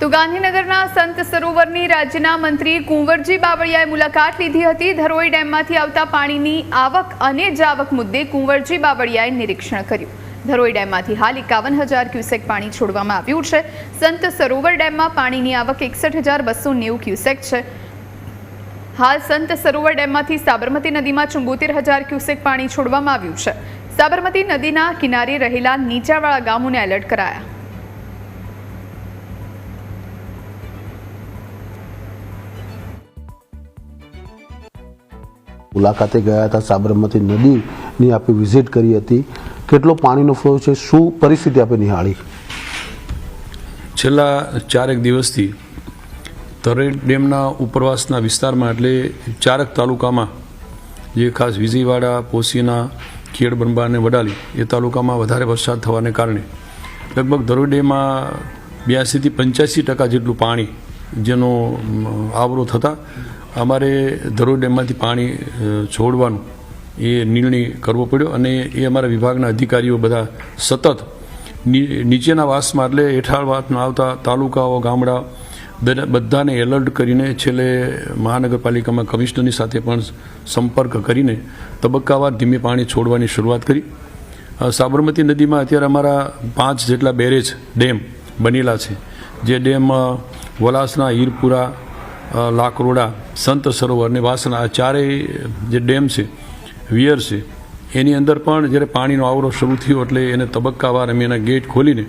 તો ગાંધીનગરના સંત સરોવરની રાજ્યના મંત્રી કુંવરજી બાવળિયાએ મુલાકાત લીધી હતી. ધરોઈ ડેમમાંથી આવતા પાણીની આવક અને જાવક મુદ્દે કુંવરજી બાવળિયાએ નિરીક્ષણ કર્યું. ધરોઈ ડેમમાંથી હાલ એકાવન હજાર ક્યુસેક પાણી છોડવામાં આવ્યું છે. સંત સરોવર ડેમમાં પાણીની આવક એકસઠ હજાર બસો નેવું ક્યુસેક છે. હાલ સંત સરોવર ડેમમાંથી સાબરમતી નદીમાં ચુંબોતેર હજાર ક્યુસેક પાણી છોડવામાં આવ્યું છે. સાબરમતી નદીના કિનારે રહેલા નીચાવાળા ગામોને એલર્ટ કરાયા. મુલાકાતે ગયા હતા સાબરમતી નદીની આપણે વિઝિટ કરી હતી. કેટલો પાણીનો ફ્લો છે? શું પરિસ્થિતિ આપણે નિહાળી? છેલ્લા ચારેક દિવસથી તરેડ ડેમના ઉપરવાસના વિસ્તારમાં એટલે ચારક તાલુકામાં જે ખાસ વિજયવાડા પોસીના ખેડબંબા અને વડાલી એ તાલુકામાં વધારે વરસાદ થવાને કારણે લગભગ ધરોઈ બ્યાસીથી પંચ્યાસી ટકા જેટલું પાણી જેનો આવરો થતાં અમારે ધરોઈ ડેમમાંથી પાણી છોડવાનું, એ નિર્ણય કરવો પડ્યો અને એ અમારા વિભાગના અધિકારીઓ બધા સતત નીચેના વાસમાં, એટલે હેઠાળ વાસમાં આવતા તાલુકાઓ, ગામડા બધાને એલર્ટ કરીને છેલ્લે મહાનગરપાલિકામાં કમિશનરની સાથે પણ સંપર્ક કરીને તબક્કાવાર ધીમે પાણી છોડવાની શરૂઆત કરી. સાબરમતી નદીમાં અત્યારે અમારા પાંચ જેટલા બેરેજ ડેમ બનેલા છે. જે ડેમ વલાસના, હીરપુરા લાકરોડા સંત સરોવર અને વાસણા આ ચારેય જે ડેમ છે, વિયર છે, એની અંદર પણ જ્યારે પાણીનો આવરો શરૂ થયો એટલે એને તબક્કાવાર અમે એના ગેટ ખોલીને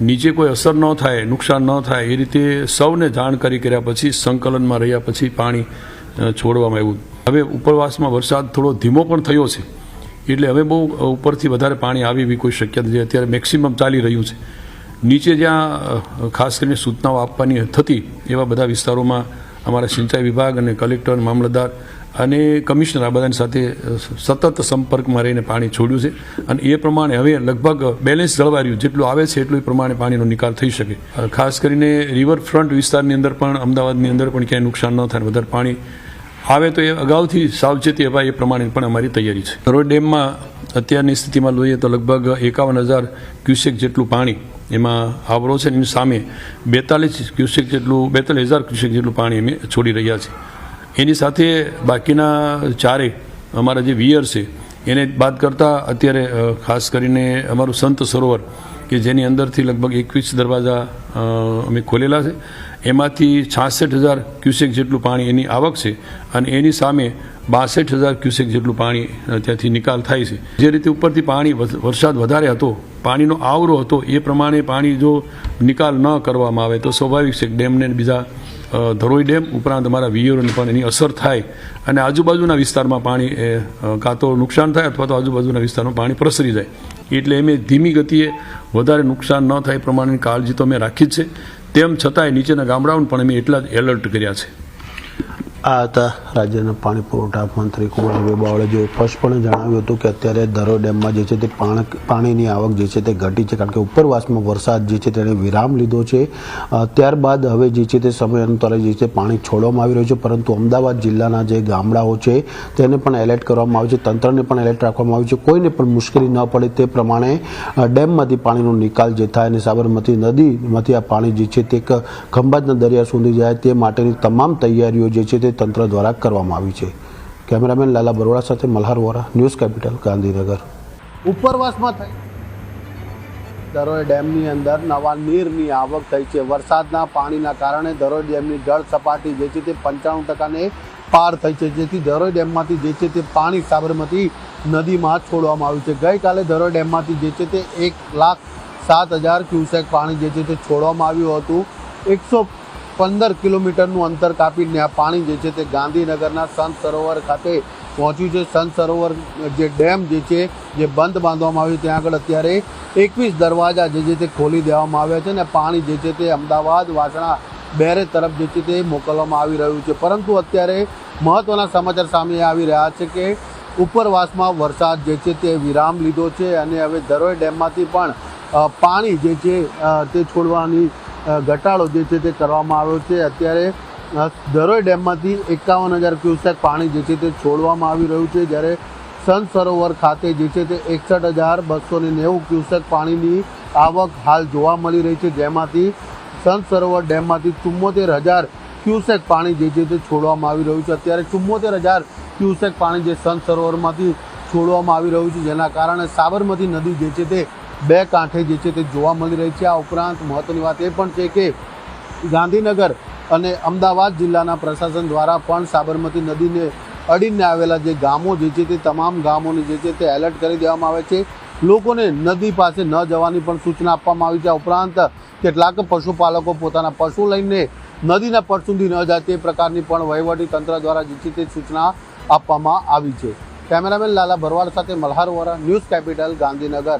નીચે કોઈ અસર ન થાય, નુકસાન ન થાય, એ રીતે સૌને જાણકારી કર્યા પછી સંકલનમાં રહ્યા પછી પાણી છોડવામાં આવ્યું. હવે ઉપરવાસમાં વરસાદ થોડો ધીમો પણ થયો છે, એટલે હવે બહુ ઉપરથી વધારે પાણી આવી એવી કોઈ શક્યતા છે અત્યારે મેક્સિમમ ચાલી રહ્યું છે. નીચે જ્યાં ખાસ કરીને સૂચનાઓ આપવાની થતી એવા બધા વિસ્તારોમાં અમારા સિંચાઈ વિભાગ અને કલેક્ટર, મામલતદાર અને કમિશનર આ બધાની સાથે સતત સંપર્કમાં રહીને પાણી છોડ્યું છે. અને એ પ્રમાણે હવે લગભગ બેલેન્સ જળવાઈ રહ્યું જેટલું આવે છે એટલું એ પ્રમાણે પાણીનો નિકાલ થઈ શકે. ખાસ કરીને રિવરફ્રન્ટ વિસ્તારની અંદર પણ, અમદાવાદની અંદર પણ ક્યાંય નુકસાન ન થાય વધારે પાણી આવે તો એ અગાઉથી સાવચેતી અપાય એ પ્રમાણે પણ અમારી તૈયારી છે. ધરોઈ ડેમમાં અત્યારની સ્થિતિમાં જોઈએ તો લગભગ એકાવન હજાર ક્યુસેક જેટલું પાણી એમાં આવરો છે એની સામે બેતાલીસ ક્યુસેક જેટલું, બેતાલીસ હજાર ક્યુસેક જેટલું પાણી અમે છોડી રહ્યા છીએ. એની સાથે બાકીના ચારે અમારા જે વિયર છે, એને બાદ કરતાં અત્યારે ખાસ કરીને અમારું સંત સરોવર, કે જેની અંદરથી લગભગ એકવીસ દરવાજા અમે ખોલેલા છે. એમાંથી છાસઠ હજાર ક્યુસેક જેટલું પાણી એની આવક છે અને એની સામે બાસઠ હજાર ક્યુસેક જેટલું પાણી ત્યાંથી નિકાલ થાય છે. જે રીતે ઉપરથી પાણી વરસાદ વધારે હતો પાણીનો આવરો હતો, એ પ્રમાણે પાણી જો નિકાલ ન કરવામાં આવે, તો સ્વાભાવિક છે ડેમને બીજા ધરોઈ ડેમ ઉપરાંત અમારા વિયરોને પણ એની અસર થાય અને આજુબાજુના વિસ્તારમાં પાણી કાં તો નુકસાન થાય અથવા તો આજુબાજુના વિસ્તારમાં પાણી પ્રસરી જાય. એટલે અમે ધીમી ગતિએ વધારે નુકસાન ન થાય પ્રમાણેની કાળજી તો અમે રાખી જ છે. તેમ છતાંય નીચેના ગામડાઓને પણ અમે એટલા જ એલર્ટ કર્યા છે. આ હતા રાજ્યના પાણી પુરવઠા મંત્રી કુંવરજીભાઈ બાવળે જે સ્પષ્ટપણે જણાવ્યું હતું કે અત્યારે ધરોઈ ડેમમાં જે છે તે પાણ- પાણીની આવક જે છે તે ઘટી છે કારણ કે ઉપરવાસમાં વરસાદ જે છે તેણે વિરામ લીધો છે. ત્યારબાદ હવે જે છે તે સમયાંતરે જે છે પાણી છોડવામાં આવી રહ્યું છે, પરંતુ અમદાવાદ જિલ્લાના જે ગામડાઓ છે તેને પણ એલર્ટ કરવામાં આવ્યું છે, તંત્રને પણ એલર્ટ રાખવામાં આવ્યું છે. કોઈને પણ મુશ્કેલી ન પડે તે પ્રમાણે ડેમમાંથી પાણીનો નિકાલ જે થાય અને સાબરમતી નદીમાંથી આ પાણી જે છે તે ખંભાતના દરિયા સુધી જાય તે માટેની તમામ તૈયારીઓ જે છે તે તંત્ર દ્વારા કરવામાં આવી છે. કેમેરામેન લાલા બરોડા સાથે મલ્હાર વોરા, ન્યૂઝ કેપિટલ, ગાંધીનગર. ઉપરવાસમાં થઈ. દરોઈ ડેમની અંદર નવા નીરની આવક થઈ છે. વરસાદના પાણીના કારણે દરોઈ ડેમની જળ સપાટી જે છે તે પંચાણું ટકાને પાર થઈ છે. જેથી ધરોઈ ડેમમાંથી જે છે તે પાણી સાબરમતી નદીમાં છોડવામાં આવ્યું છે. ગઈકાલે ધરોઈ ડેમમાંથી જે છે તે એક લાખ સાત હજાર ક્યુસેક પાણી જે છે તે છોડવામાં આવ્યું હતું. એકસો પંદર કિલોમીટરનું અંતર કાપીને આ પાણી જે છે તે ગાંધીનગરના સંત સરોવર ખાતે પહોંચ્યું છે. સંત સરોવર જે ડેમ જે છે, જે બંધ બાંધવામાં આવ્યું ત્યાં આગળ અત્યારે એકવીસ દરવાજા જે છે તે ખોલી દેવામાં આવ્યા છે ને પાણી જે છે તે અમદાવાદ, વાસણા બેરેજ તરફ જે છે તે મોકલવામાં આવી રહ્યું છે. પરંતુ અત્યારે મહત્ત્વના સમાચાર સામે આવી રહ્યા છે કે ઉપરવાસમાં વરસાદ જે છે તે વિરામ લીધો છે અને હવે ધરોઈ ડેમમાંથી પણ પાણી જે છે તે છોડવાની ઘટાડો જે છે તે કરવામાં આવ્યો છે. અત્યારે દરોઈ ડેમમાંથી એકાવન હજાર ક્યુસેક પાણી જે છે તે છોડવામાં આવી રહ્યું છે. જ્યારે સંત સરોવર ખાતે જે છે તે એકસઠ હજાર બસો ને નેવું ક્યુસેક પાણીની આવક હાલ જોવા મળી રહી છે. જેમાંથી સંત સરોવર ડેમમાંથી ચુમ્મોતેર હજાર ક્યુસેક પાણી જે છે તે છોડવામાં આવી રહ્યું છે. અત્યારે ચુમ્મોતેર હજાર ક્યુસેક પાણી જે સંત સરોવરમાંથી છોડવામાં આવી રહ્યું છે. જેના કારણે સાબરમતી નદી જે છે તે બે કાંઠે જે છે તે જોવા મળી રહી છે. આ ઉપરાંત મહત્વની વાત એ પણ છે કે ગાંધીનગર અને અમદાવાદ જિલ્લાના પ્રશાસન દ્વારા પણ સાબરમતી નદીને અડીને આવેલા જે ગામો જે છે તે તમામ ગામોને જે છે તે એલર્ટ કરી દેવામાં આવે છે. લોકોને નદી પાસે ન જવાની પણ સૂચના આપવામાં આવી છે. ઉપરાંત કેટલાક પશુપાલકો પોતાના પશુ લઈને નદીના પટ સુધી ન જાય તે પ્રકારની પણ વહીવટી તંત્ર દ્વારા જે છે તે સૂચના આપવામાં આવી છે. કેમેરામેન લાલા ભરવાડ સાથે મલ્હાર વોરા, ન્યૂઝ કેપિટલ, ગાંધીનગર.